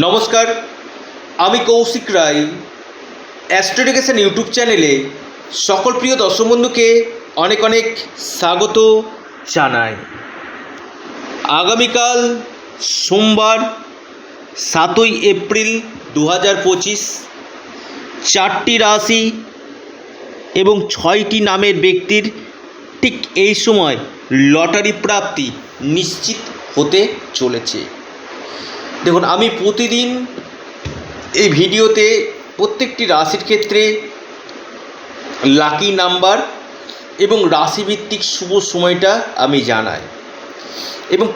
নমস্কার, আমি কৌশিক রায়। অ্যাস্ট্রোডিকেশন ইউটিউব চ্যানেলে সকল প্রিয় দর্শক বন্ধুকে অনেক অনেক স্বাগত জানাই। আগামীকাল সোমবার, সাতই এপ্রিল দু হাজার পঁচিশ, চারটি রাশি এবং ছয়টি নামের ব্যক্তির ঠিক এই সময় লটারি প্রাপ্তি নিশ্চিত হতে চলেছে। দেখুন, আমি প্রতিদিন এই ভিডিওতে প্রত্যেকটি রাশির ক্ষেত্রে লাকি নাম্বার এবং রাশিভিত্তিক শুভ সময়টা আমি জানাই। এবং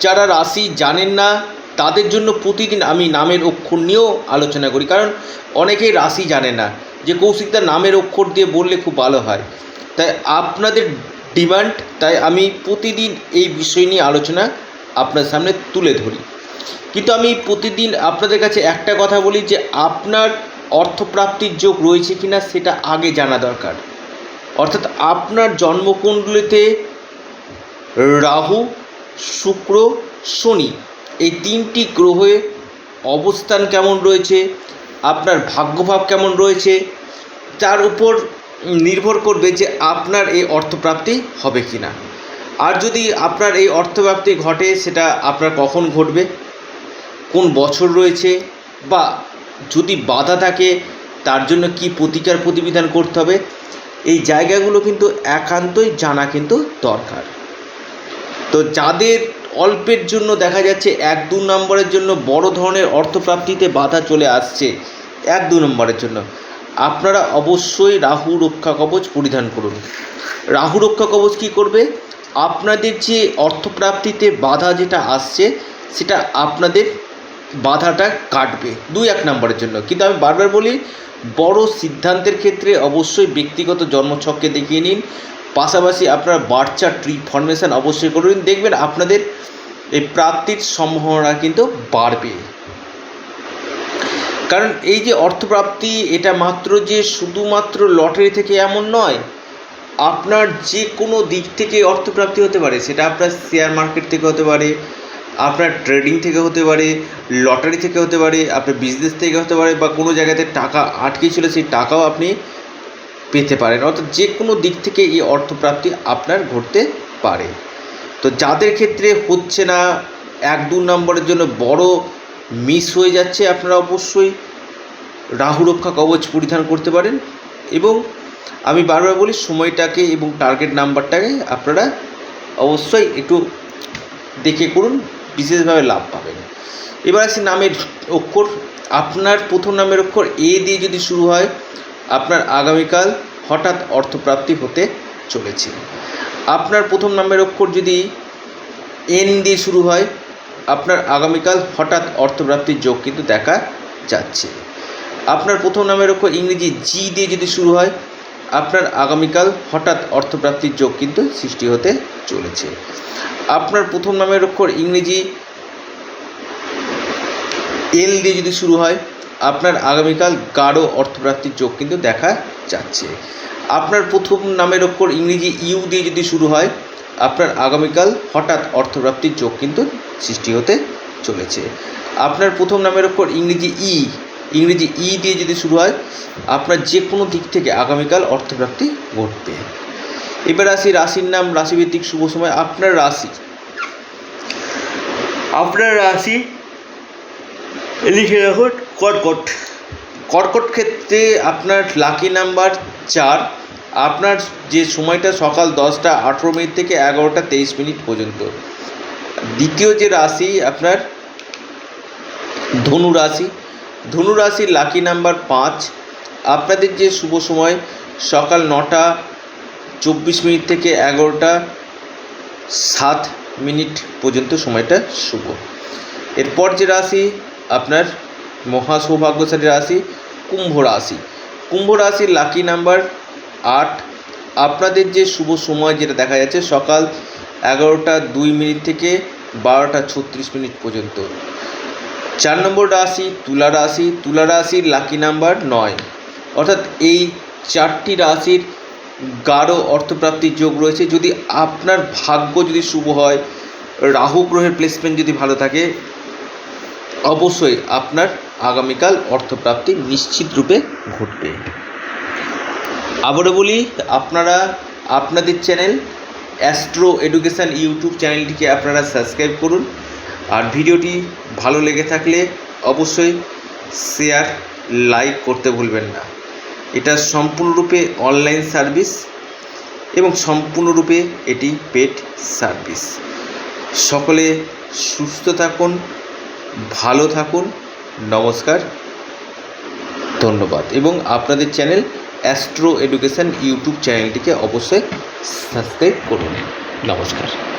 যারা রাশি জানেন না, তাদের জন্য প্রতিদিন আমি নামের অক্ষর নিয়েও আলোচনা করি। কারণ অনেকেই রাশি জানে না যে কৌশিকদার নামের অক্ষর দিয়ে বললে খুব ভালো হয়। তাই আপনাদের ডিমান্ড তাই আমি প্রতিদিন এই বিষয় নিয়ে আলোচনা আপনার সামনে তুলে ধরি। কিন্তু আমি প্রতিদিন আপনাদের কাছে একটা কথা বলি যে আপনার অর্থপ্রাপ্তির যোগ রয়েছে কিনা সেটা আগে জানা দরকার। অর্থাৎ আপনার জন্মকুণ্ডলিতে রাহু, শুক্র, শনি এই তিনটি গ্রহে অবস্থান কেমন রয়েছে, আপনার ভাগ্যভাব কেমন রয়েছে, তার উপর নির্ভর করবে যে আপনার এই অর্থপ্রাপ্তি হবে কি না আর যদি আপনার এই অর্থপ্রাপ্তি ঘটে সেটা আপনার কখন ঘটবে? কোন বছর রয়েছে বা যদি বাধা থাকে, তার জন্য কি প্রতিকার প্রতিবিধান করতে হবে? এই জায়গাগুলো কিন্তু একান্তই জানা কিন্তু দরকার। তো যাদের অল্পের জন্য দেখা যাচ্ছে এক দু নম্বরের জন্য বড় ধরনের অর্থপ্রাপ্তিতে বাধা চলে আসছে, এক দু নম্বরের জন্য, আপনারা অবশ্যই রাহু রক্ষা কবচ পরিধান করুন। রাহু রক্ষা কবচ কী করবে? আপনাদের যে অর্থপ্রাপ্তিতে বাধা যেটা আসছে, সেটা আপনাদের বাধাটা কাটবে। দুই এক নম্বরের জন্য। কিন্তু আমি বারবার বলি, বড় সিদ্ধান্তের ক্ষেত্রে অবশ্যই ব্যক্তিগত জন্মছককে দেখিয়ে নিন। পাশাপাশি আপনার বার্চার ট্রি ফর্মেশন অবশ্যই করুন দেখবেন আপনাদের এই প্রাপ্তির সম্ভাবনা কিন্তু বাড়বে। কারণ এই যে অর্থপ্রাপ্তি, এটা মাত্র যে শুধুমাত্র লটারি থেকে এমন নয়, আপনার যে কোনো দিক থেকে অর্থপ্রাপ্তি হতে পারে। সেটা আপনার শেয়ার মার্কেট থেকে হতে পারে আপনার ট্রেডিং থেকে হতে পারে লটারি থেকে হতে পারে, আপনার বিজনেস থেকে হতে পারে বা কোনো জায়গাতে টাকা আটকে ছিল সেই টাকাও আপনি পেতে পারেন। অর্থাৎ যে কোনো দিক থেকে এই অর্থপ্রাপ্তি আপনার ঘটতে পারে। তো যাদের ক্ষেত্রে হচ্ছে না, এক দু নম্বরের জন্য বড় মিস হয়ে যাচ্ছে আপনারা অবশ্যই রাহু রক্ষা কবচ পরিধান করতে পারেন এবং আমি বারবার বলি, সময়টাকে এবং টার্গেট নাম্বারটাকে আপনারা অবশ্যই একটু দেখে করুন। বিশেষভাবে লাভ পাবেন। এবার আসি নামের অক্ষর। আপনার প্রথম নামের অক্ষর এ দিয়ে যদি শুরু হয়, আপনার আগামীকাল হঠাৎ অর্থপ্রাপ্তি হতে চলেছে। আপনার প্রথম নামের অক্ষর যদি এন দিয়ে শুরু হয়, আপনার আগামীকাল হঠাৎ অর্থপ্রাপ্তির যোগ কিন্তু দেখা যাচ্ছে। আপনার প্রথম নামের অক্ষর ইংরেজি জি দিয়ে যদি শুরু হয় আপনার আগামীকাল হঠাৎ অর্থপ্রাপ্তির যোগ কিন্তু সৃষ্টি হতে চলেছে। আপনার প্রথম নামের অক্ষর ইংরেজি এল দিয়ে যদি শুরু হয়, আপনার আগামীকাল গাঢ় অর্থপ্রাপ্তির যোগ কিন্তু দেখা যাচ্ছে। আপনার প্রথম নামের অক্ষর ইংরেজি ইউ দিয়ে যদি শুরু হয়, আপনার আগামীকাল হঠাৎ অর্থপ্রাপ্তির যোগ কিন্তু সৃষ্টি হতে চলেছে। আপনার প্রথম নামের অক্ষর ইংরেজি ই ইংরেজি ই দিয়ে যদি শুরু হয় আপনার যে কোনো দিক থেকে আগামীকাল অর্থপ্রাপ্তি ঘটবে। এবার আসি রাশির নাম রাশিভিত্তিক শুভ সময় আপনার রাশি। আপনার রাশি লিখে রাখুন কর্কট। কর্কট ক্ষেত্রে আপনার লাকি নাম্বার চার। আপনার যে সময়টা সকাল দশটা আঠেরো মিনিট থেকে এগারোটা তেইশ মিনিট পর্যন্ত। দ্বিতীয় যে রাশি আপনার ধনু রাশি। ধনু রাশির লাকি নাম্বার পাঁচ। আপনাদের যে শুভ সময়, সকাল নটা, চব্বিশ মিনিট থেকে এগারোটা, সাত মিনিট পর্যন্ত সময়টা শুভ। এরপর যে রাশি, আপনার মহা সৌভাগ্যশালী রাশি, কুম্ভ রাশি। কুম্ভ রাশির লাকি নাম্বার আট। আপনাদের যে শুভ সময় যেটা দেখা যাচ্ছে, সকাল এগারোটা দুই মিনিট থেকে বারোটা ছত্রিশ মিনিট পর্যন্ত। চার নম্বর রাশি তুলা রাশি। তুলা রাশির লাকি নাম্বার নয়। অর্থাৎ এই চারটি রাশির গাঢ় অর্থপ্রাপ্তির যোগ রয়েছে। যদি আপনার ভাগ্য যদি শুভ হয়, রাহু গ্রহের প্লেসমেন্ট যদি ভালো থাকে, অবশ্যই আপনার আগামীকাল অর্থপ্রাপ্তি নিশ্চিত রূপে ঘটবে। আবারও বলি, আপনারা, আপনাদের চ্যানেল অ্যাস্ট্রো এডুকেশান ইউটিউব চ্যানেলটিকে আপনারা সাবস্ক্রাইব করুন। আর ভিডিওটি ভালো লেগে থাকলে অবশ্যই শেয়ার লাইক করতে ভুলবেন না। এটা সম্পূর্ণরূপে অনলাইন সার্ভিস এবং সম্পূর্ণরূপে এটি পেড সার্ভিস সকলে সুস্থ থাকুন, ভালো থাকুন, নমস্কার, ধন্যবাদ। এবং আপনাদের চ্যানেল অ্যাস্ট্রো এডুকেশান ইউটিউব চ্যানেলটিকে অবশ্যই সাবস্ক্রাইব করুন। নমস্কার।